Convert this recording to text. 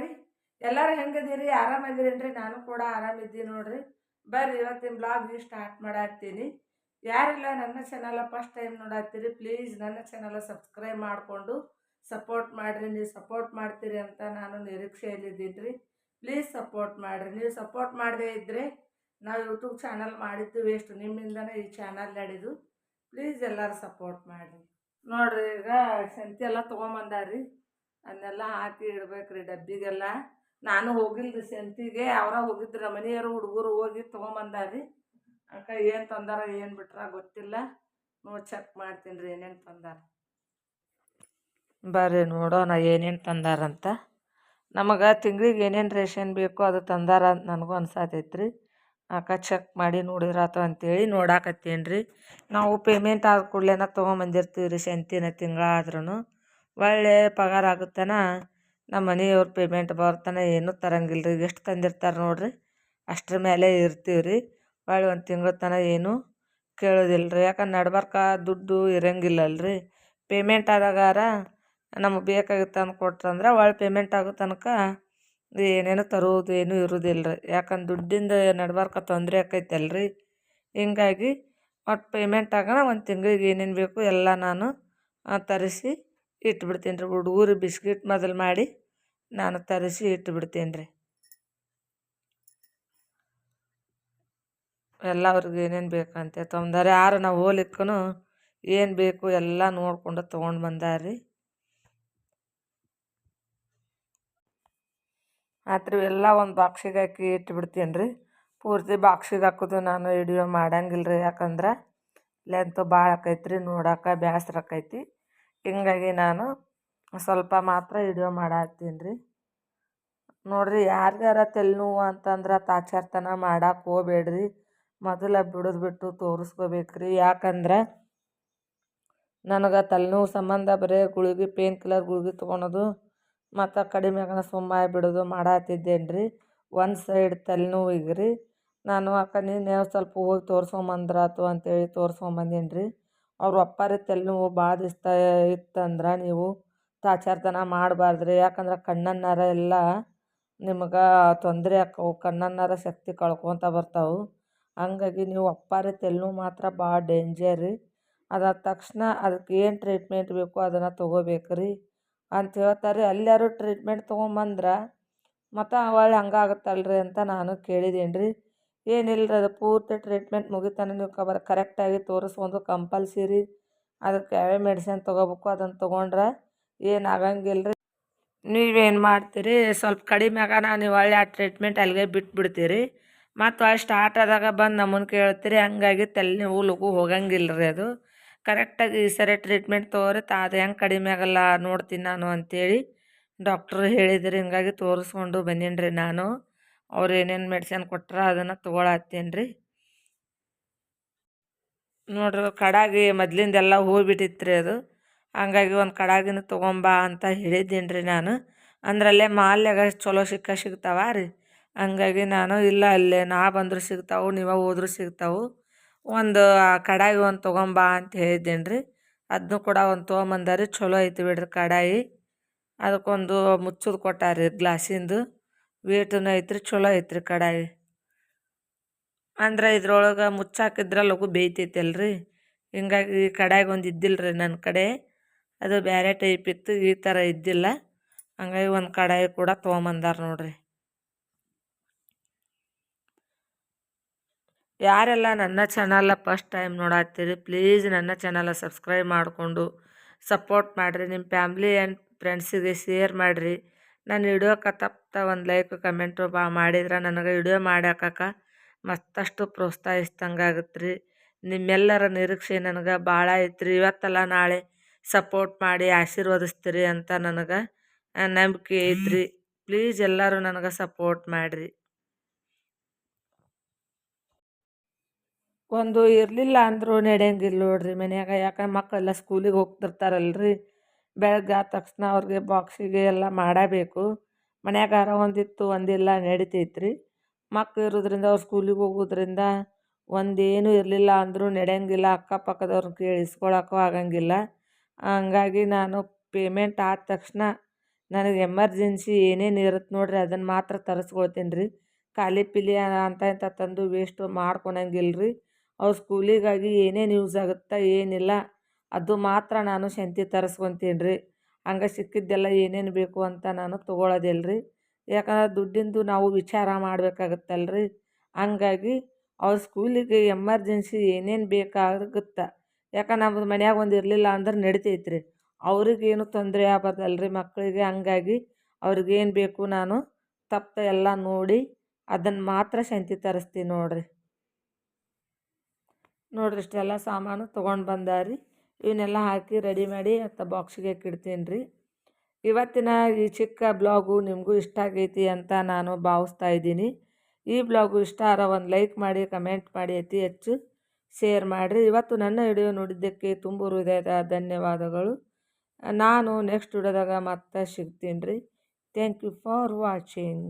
ರೀ ಎಲ್ಲರೂ ಹೆಂಗದೀರಿ? ಆರಾಮದಿರೇನ್ರಿ? ನಾನು ಕೂಡ ಆರಾಮಿದ್ದೀನಿ ನೋಡ್ರಿ. ಬರ್ರಿ, ಇವತ್ತಿನ ಬ್ಲಾಗ್ ಸ್ಟಾರ್ಟ್ ಮಾಡಾಕ್ತೀನಿ. ಯಾರಿಲ್ಲ, ನನ್ನ ಚಾನಲ್ ಫಸ್ಟ್ ಟೈಮ್ ನೋಡಾತ್ತೀರಿ ಪ್ಲೀಸ್ ನನ್ನ ಚಾನಲ ಸಬ್ಸ್ಕ್ರೈಬ್ ಮಾಡಿಕೊಂಡು ಸಪೋರ್ಟ್ ಮಾಡಿರಿ. ನೀವು ಸಪೋರ್ಟ್ ಮಾಡ್ತೀರಿ ಅಂತ ನಾನು ನಿರೀಕ್ಷೆಯಲ್ಲಿದ್ದೀನಿ ಪ್ಲೀಸ್ ಸಪೋರ್ಟ್ ಮಾಡಿರಿ. ನೀವು ಸಪೋರ್ಟ್ ಮಾಡದೇ ಇದ್ದರೆ ನಾವು ಯೂಟ್ಯೂಬ್ ಚಾನಲ್ ಮಾಡಿದ್ದು ವೇಸ್ಟ್ ನಿಮ್ಮಿಂದನೇ ಈ ಚಾನಲ್ ನಡೆದು. ಪ್ಲೀಸ್ ಎಲ್ಲರೂ ಸಪೋರ್ಟ್ ಮಾಡಿರಿ. ನೋಡ್ರಿ, ಈಗ ಸಂತೆ ಎಲ್ಲ ತೊಗೊಂಬಂದಾರಿ ಅದನ್ನೆಲ್ಲ ಹಾಕಿ ಇಡ್ಬೇಕ್ರಿ ಡಬ್ಬಿಗೆಲ್ಲ. ನಾನು ಹೋಗಿಲ್ರಿ ಸಂತಿಗೆ, ಅವರ ಹೋಗಿದ್ರು ಮನೆಯವರು ಹುಡುಗರು ಹೋಗಿ ತೊಗೊಂಬಂದಾರಿ ಅಕ್ಕ ಏನು ತಂದಾರ, ಏನು ಬಿಟ್ರ ಗೊತ್ತಿಲ್ಲ. ನೋಡಿ ಚೆಕ್ ಮಾಡ್ತೀನಿ ರೀ ಏನೇನು ತಂದಾರ. ಬರ್ರಿ ನೋಡೋಣ ಏನೇನು ತಂದಾರಂತ. ನಮಗೆ ತಿಂಗಳಿಗೆ ಏನೇನು ರೇಷನ್ ಬೇಕೋ ಅದು ತಂದಾರ ಅಂತ ನನಗೂ ಅನ್ಸಾತೈತೆ ರೀ ಅಕ್ಕ ಚೆಕ್ ಮಾಡಿ ನೋಡಿದ್ರಾತು ಅಂತೇಳಿ ನೋಡಾಕತ್ತೀನಿ ರೀ ನಾವು ಪೇಮೆಂಟ್ ಆದ ಕೂಡಲೇನ ತೊಗೊಂಬಂದಿರ್ತೀವಿ ರೀ ಸಂತಿನ ತಿಂಗಳ ಆದ್ರೂ ಒಳ್ಳೆ ಪಗಾರ ಆಗುತ್ತೇನ? ನಮ್ಮ ಮನೆಯವ್ರ ಪೇಮೆಂಟ್ ಬರ್ತಾನೆ, ಏನೂ ತರಂಗಿಲ್ಲ ರೀ ಎಷ್ಟು ತಂದಿರ್ತಾರೆ ನೋಡಿರಿ? ಅಷ್ಟರ ಮೇಲೆ ಇರ್ತೀವಿ ರೀ ಒಳ್ಳೆ ಒಂದು ತಿಂಗಳ ತನಕ ಏನೂ ಕೇಳೋದಿಲ್ಲ ರೀ ಯಾಕಂದ್ರೆ ನಡ್ಬಾರ್ಕ ದುಡ್ಡು ಇರಂಗಿಲ್ಲಲ್ಲ ರೀ ಪೇಮೆಂಟ್ ಆದಾಗಾರ ನಮಗೆ ಬೇಕಾಗಿತ್ತು ಅಂದು ಕೊಟ್ರಂದ್ರೆ ಒಳ್ಳೆ ಪೇಮೆಂಟ್ ಆಗೋ ತನಕ ಏನೇನು ತರುವುದು ಏನೂ ಇರೋದಿಲ್ಲ ರೀ ಯಾಕಂದ್ರೆ ದುಡ್ಡಿಂದ ನಡ್ಬಾರ್ಕ ತೊಂದರೆ ಆಕೈತಲ್ರಿ. ಹಿಂಗಾಗಿ ಒಟ್ಟು ಪೇಮೆಂಟ್ ಆಗೋಣ ಒಂದು ತಿಂಗಳಿಗೆ ಏನೇನು ಬೇಕು ಎಲ್ಲ ನಾನು ತರಿಸಿ ಇಟ್ಬಿಡ್ತೀನಿ ರೀ ಹುಡುಗರು ಬಿಸ್ಕಿಟ್ ಮೊದಲು ಮಾಡಿ ನಾನು ತರಿಸಿ ಇಟ್ಬಿಡ್ತೀನಿ ರೀ ಎಲ್ಲ ಅವ್ರಿಗೆ ಏನೇನು ಬೇಕಂತೆ ತೊಂದರೆ ಯಾರು ನಾವು ಹೋಲಿಕ್ಕೂ ಏನು ಬೇಕು ಎಲ್ಲ ನೋಡಿಕೊಂಡು ತೊಗೊಂಡು ಬಂದಾರ್ರಿ. ಆತ್ರಿ ಎಲ್ಲ ಒಂದು ಬಾಕ್ಸಿಗೆ ಹಾಕಿ ಇಟ್ಬಿಡ್ತೀನಿ ರೀ ಪೂರ್ತಿ ಬಾಕ್ಸಿಗೆ ಹಾಕೋದು ನಾನು ವಿಡಿಯೋ ಮಾಡಂಗಿಲ್ಲ ರೀ ಯಾಕಂದ್ರೆ ಲೆಂತು ಭಾಳ ಆಕೈತೆ ರೀ ನೋಡೋಕೆ ಬೇಸ್ರ ಆಕೈತಿ. ಹಿಂಗಾಗಿ ನಾನು ಸ್ವಲ್ಪ ಮಾತ್ರ ವಿಡಿಯೋ ಮಾಡತ್ತೀನಿ ರೀ ನೋಡಿರಿ ಯಾರಿಗಾರ ತಲೆನೋವು ಅಂತಂದ್ರೆ ತಾಚಾರ್ತನ ಮಾಡಕ್ಕೆ ಹೋಗ್ಬೇಡ್ರಿ. ಮೊದಲ ಬಿಡೋದು ಬಿಟ್ಟು ತೋರಿಸ್ಕೋಬೇಕ್ರಿ. ಯಾಕಂದ್ರೆ ನನಗೆ ತಲೆನೋವು ಸಂಬಂಧ ಬರೀ ಗುಳಿಗೆ ಪೇನ್ ಕಿಲ್ಲರ್ ಗುಳಿಗೆ ತೊಗೊಳೋದು ಮತ್ತು ಕಡಿಮೆ ಆಗೋಣ ಸುಮ್ಮ ಬಿಡೋದು ಮಾಡತ್ತಿದ್ದೇನೆ ರೀ ಒಂದು ಸೈಡ್ ತಲೆನೋವಿಗೆ ರೀ ನಾನು ಅಕ್ಕ ನೀನು ಸ್ವಲ್ಪ ಹೋಗಿ ತೋರಿಸ್ಕೊಂಬಂದ್ರಾತು ಅಂತೇಳಿ ತೋರಿಸ್ಕೊಂಬಂದೀನಿ ರೀ ಅವ್ರ ಒಪ್ಪಾರೆ ತಲೆನೋವು ಭಾಳ ದಿವಸ ಇತ್ತಂದ್ರೆ ನೀವು ತಾಚಾರ್ತನ ಮಾಡಬಾರ್ದ್ರಿ. ಯಾಕಂದ್ರೆ ಕಣ್ಣನ್ನಾರ ನರ ಎಲ್ಲ ನಿಮ್ಗೆ ತೊಂದರೆ ಆಕ್ಕವು. ಕಣ್ಣನ್ನಾರ ನರ ಶಕ್ತಿ ಕಳ್ಕೊತ ಬರ್ತಾವೆ. ಹಂಗಾಗಿ ನೀವು ಅಪ್ಪಾರಿ ತಲೆನೋವು ಮಾತ್ರ ಭಾಳ ಡೇಂಜರ್ ರೀ. ಅದಾದ ತಕ್ಷಣ ಅದಕ್ಕೆ ಏನು ಟ್ರೀಟ್ಮೆಂಟ್ ಬೇಕೋ ಅದನ್ನು ತೊಗೋಬೇಕು ರೀ ಅಂತ ಹೇಳ್ತಾರೆ. ಅಲ್ಲಾರು ಟ್ರೀಟ್ಮೆಂಟ್ ತೊಗೊಂಬಂದ್ರೆ ಮತ್ತು ಹಂಗಾಗತ್ತಲ್ಲ ರೀ ಅಂತ ನಾನು ಕೇಳಿದ್ದೀನಿ ರೀ ಏನಿಲ್ಲ ಅದು ಪೂರ್ತಿ ಟ್ರೀಟ್ಮೆಂಟ್ ಮುಗಿತಾನೆ ನೀವು ಕಬರ್ ಕರೆಕ್ಟಾಗಿ ತೋರಿಸ್ಕೊಂಡು ಕಂಪಲ್ಸರಿ ಅದಕ್ಕೆ ಯಾವ್ಯಾವ ಮೆಡಿಸಿನ್ ತೊಗೋಬೇಕು ಅದನ್ನು ತೊಗೊಂಡ್ರೆ ಏನು ಆಗಂಗಿಲ್ಲ ರೀ ನೀವೇನು ಮಾಡ್ತೀರಿ, ಸ್ವಲ್ಪ ಕಡಿಮೆ ಆಗಾನ ನೀವು ಒಳ್ಳೆ ಆ ಟ್ರೀಟ್ಮೆಂಟ್ ಅಲ್ಲಿಗೆ ಬಿಟ್ಬಿಡ್ತೀರಿ. ಮತ್ತು ಅಷ್ಟು ಸ್ಟಾರ್ಟ್ ಆದಾಗ ಬಂದು ನಮ್ಮನ್ನು ಕೇಳ್ತೀರಿ, ಹಂಗಾಗಿ ತಲೆನೋವು ಲಗು ಹೋಗಂಗಿಲ್ಲ ರೀ ಅದು ಕರೆಕ್ಟಾಗಿ ಈ ಸರಿ ಟ್ರೀಟ್ಮೆಂಟ್ ತಗೋರಿ ಅದು ಹೆಂಗೆ ಕಡಿಮೆ ಆಗಲ್ಲ ನೋಡ್ತೀನಿ ನಾನು ಅಂಥೇಳಿ ಡಾಕ್ಟ್ರು ಹೇಳಿದ್ರಿ, ಹಿಂಗಾಗಿ ತೋರಿಸ್ಕೊಂಡು ಬಂದೀನಿ ರೀ ನಾನು. ಅವ್ರು ಏನೇನು ಮೆಡಿಸನ್ ಕೊಟ್ರ ಅದನ್ನು ತೊಗೊಳತ್ತೀನಿ ರೀ ನೋಡ್ರಿ ಕಡಾಗಿ ಮೊದಲಿಂದೆಲ್ಲ ಹೋಗ್ಬಿಟ್ಟಿತ್ತು ರೀ ಅದು. ಹಂಗಾಗಿ ಒಂದು ಕಡಾಗಿನ ತೊಗೊಂಬಾ ಅಂತ ಹೇಳಿದ್ದೀನಿ ರೀ ನಾನು. ಅಂದ್ರಲ್ಲೇ ಮಾಲ್ಯಾಗ ಚಲೋ ಸಿಕ್ಕ ಸಿಗ್ತಾವ ರೀ. ಹಂಗಾಗಿ ನಾನು ಇಲ್ಲ ಅಲ್ಲೇ ನಾ ಬಂದರೂ ಸಿಗ್ತಾವೆ, ನೀವು ಹೋದ್ರೂ ಸಿಗ್ತಾವೆ. ಒಂದು ಕಡಾಯಿ ಒಂದು ತೊಗೊಂಬಾ ಅಂತ ಹೇಳಿದ್ದೀನಿ ರೀ ಅದನ್ನು ಕೂಡ ಒಂದು ತೊಗೊಂಬಂದಾರಿ, ಚಲೋ ಐತಿ ಬಿಡ್ರಿ ಕಡಾಯಿ. ಅದಕ್ಕೊಂದು ಮುಚ್ಚುದು ಕೊಟ್ಟಾರಿ ಗ್ಲಾಸಿಂದು. ವೇಟೂ ಐತ್ರಿ ಚಲೋ ಐತ್ರಿ ಕಡಾಯಿ. ಅಂದ್ರೆ ಇದ್ರೊಳಗೆ ಮುಚ್ಚಾಕಿದ್ರೆ ಲಘು ಬೇಯ್ತೈತಲ್ರಿ. ಹಿಂಗಾಗಿ ಈ ಕಡಾಯಿಗೆ ಒಂದು ಇದ್ದಿಲ್ಲ ರೀ ನನ್ನ ಕಡೆ. ಅದು ಬೇರೆ ಟೈಪ್ ಇತ್ತು, ಈ ಥರ ಇದ್ದಿಲ್ಲ. ಹಂಗಾಗಿ ಒಂದು ಕಡಾಯಿ ಕೂಡ ತೊಗೊಂಬಂದಾರ ನೋಡ್ರಿ. ಯಾರೆಲ್ಲ ನನ್ನ ಚಾನಲ್ಲ ಫಸ್ಟ್ ಟೈಮ್ ನೋಡಾತ್ತೀರಿ, ಪ್ಲೀಸ್ ನನ್ನ ಚಾನಲ್ನ ಸಬ್ಸ್ಕ್ರೈಬ್ ಮಾಡಿಕೊಂಡು ಸಪೋರ್ಟ್ ಮಾಡಿರಿ. ನಿಮ್ಮ ಫ್ಯಾಮ್ಲಿ ಆ್ಯಂಡ್ ಫ್ರೆಂಡ್ಸಿಗೆ ಶೇರ್ ಮಾಡಿರಿ. ನಾನು ವಿಡಿಯೋಕ್ಕೆ ತಪ್ಪ ಒಂದು ಲೈಕ್ ಕಮೆಂಟು ಬಾ ಮಾಡಿದ್ರೆ ನನಗೆ ವಿಡಿಯೋ ಮಾಡಾಕಕ್ಕೆ ಮತ್ತಷ್ಟು ಪ್ರೋತ್ಸಾಹಿಸ್ದಂಗೆ ಆಗುತ್ತೆ ರೀ ನಿಮ್ಮೆಲ್ಲರ ನಿರೀಕ್ಷೆ ನನಗೆ ಭಾಳ ಐತ್ರಿ. ಇವತ್ತಲ್ಲ ನಾಳೆ ಸಪೋರ್ಟ್ ಮಾಡಿ ಆಶೀರ್ವದಿಸ್ತೀರಿ ಅಂತ ನನಗೆ ನಂಬಿಕೆ ಐತ್ರಿ. ಪ್ಲೀಸ್ ಎಲ್ಲರೂ ನನಗೆ ಸಪೋರ್ಟ್ ಮಾಡಿರಿ. ಒಂದು ಇರಲಿಲ್ಲ ಅಂದರೂ ನಡೆಯಂಗಿಲ್ಲ ನೋಡ್ರಿ ಮನ್ಯಾಗ. ಯಾಕಂದ್ರೆ ಮಕ್ಕಳೆಲ್ಲ ಸ್ಕೂಲಿಗೆ ಹೋಗ್ತಿರ್ತಾರಲ್ರಿ. ಬೆಳಗ್ಗೆ ಆದ ತಕ್ಷಣ ಅವ್ರಿಗೆ ಬಾಕ್ಸಿಗೆ ಎಲ್ಲ ಮಾಡಬೇಕು. ಮನ್ಯಾಗಾರ ಒಂದಿತ್ತು, ಒಂದಿಲ್ಲ ನಡಿತೈತೆ ರೀ ಮಕ್ಳು ಇರೋದ್ರಿಂದ ಅವ್ರು ಸ್ಕೂಲಿಗೆ ಹೋಗೋದ್ರಿಂದ ಒಂದೇನೂ ಇರಲಿಲ್ಲ ಅಂದರೂ ನಡೆಯಂಗಿಲ್ಲ ಅಕ್ಕಪಕ್ಕದವ್ರನ್ನ ಕೇಳಿಸ್ಕೊಳಕ್ಕೂ ಆಗಂಗಿಲ್ಲ. ಹಂಗಾಗಿ ನಾನು ಪೇಮೆಂಟ್ ಆದ ತಕ್ಷಣ ನನಗೆ ಎಮರ್ಜೆನ್ಸಿ ಏನೇನು ಇರುತ್ತೆ ನೋಡಿರಿ ಅದನ್ನು ಮಾತ್ರ ತರಿಸ್ಕೊಳ್ತೀನಿ ರೀ ಖಾಲಿ ಪಿಲಿ ಅಂತ ಇಂಥ ತಂದು ವೇಸ್ಟು ಮಾಡ್ಕೊಳಂಗಿಲ್ಲ ರೀ ಅವ್ರ ಸ್ಕೂಲಿಗಾಗಿ ಏನೇನು ಯೂಸ್ ಆಗುತ್ತೆ ಏನಿಲ್ಲ. ಅದು ಮಾತ್ರ ನಾನು ಶಂತಿ ತರಿಸ್ಕೊತೀನಿ ರೀ ಹಂಗೆ ಸಿಕ್ಕಿದ್ದೆಲ್ಲ ಏನೇನು ಬೇಕು ಅಂತ ನಾನು ತೊಗೊಳೋದಿಲ್ಲ ರೀ ಯಾಕಂದ್ರೆ ದುಡ್ಡಿಂದು ನಾವು ವಿಚಾರ ಮಾಡಬೇಕಾಗತ್ತಲ್ಲ ರೀ ಹಂಗಾಗಿ ಅವ್ರ ಸ್ಕೂಲಿಗೆ ಎಮರ್ಜೆನ್ಸಿ ಏನೇನು ಬೇಕಾಗುತ್ತೆ. ಯಾಕೆ ನಮ್ಮದು ಮನ್ಯಾಗ ಒಂದು ಇರಲಿಲ್ಲ ಅಂದ್ರೆ ನಡಿತೈತೆ ರೀ ಅವ್ರಿಗೇನು ತೊಂದರೆ ಆಗ್ಬಾರ್ದಲ್ಲ ರೀ ಮಕ್ಕಳಿಗೆ ಹಂಗಾಗಿ ಅವ್ರಿಗೇನು ಬೇಕು ನಾನು ತಪ್ಪ ಎಲ್ಲ ನೋಡಿ ಅದನ್ನು ಮಾತ್ರ ಶಂತಿ ತರಿಸ್ತೀನಿ ನೋಡಿರಿ. ನೋಡ್ರಿ ಇಷ್ಟೆಲ್ಲ ಸಾಮಾನು ತೊಗೊಂಡು ಬಂದಾರಿ. ಇವನ್ನೆಲ್ಲ ಹಾಕಿ ರೆಡಿ ಮಾಡಿ ಅತ್ತ ಬಾಕ್ಸಿಗೆ ಇಡ್ತೀನಿ ರೀ. ಇವತ್ತಿನ ಈ ಚಿಕ್ಕ ಬ್ಲಾಗು ನಿಮಗೂ ಇಷ್ಟ ಆಗೈತಿ ಅಂತ ನಾನು ಭಾವಿಸ್ತಾ ಇದ್ದೀನಿ. ಈ ಬ್ಲಾಗು ಇಷ್ಟ ಆರ ಒಂದು ಲೈಕ್ ಮಾಡಿ ಕಮೆಂಟ್ ಮಾಡಿ, ಅತಿ ಹೆಚ್ಚು ಶೇರ್ ಮಾಡಿರಿ. ಇವತ್ತು ನನ್ನ ವಿಡಿಯೋ ನೋಡಿದ್ದಕ್ಕೆ ತುಂಬ ಹೃದಯದ ಧನ್ಯವಾದಗಳು. ನಾನು ನೆಕ್ಸ್ಟ್ ವಿಡಿಯೋದಾಗ ಮತ್ತೆ ಸಿಗ್ತೀನಿ ರೀ. Thank you for watching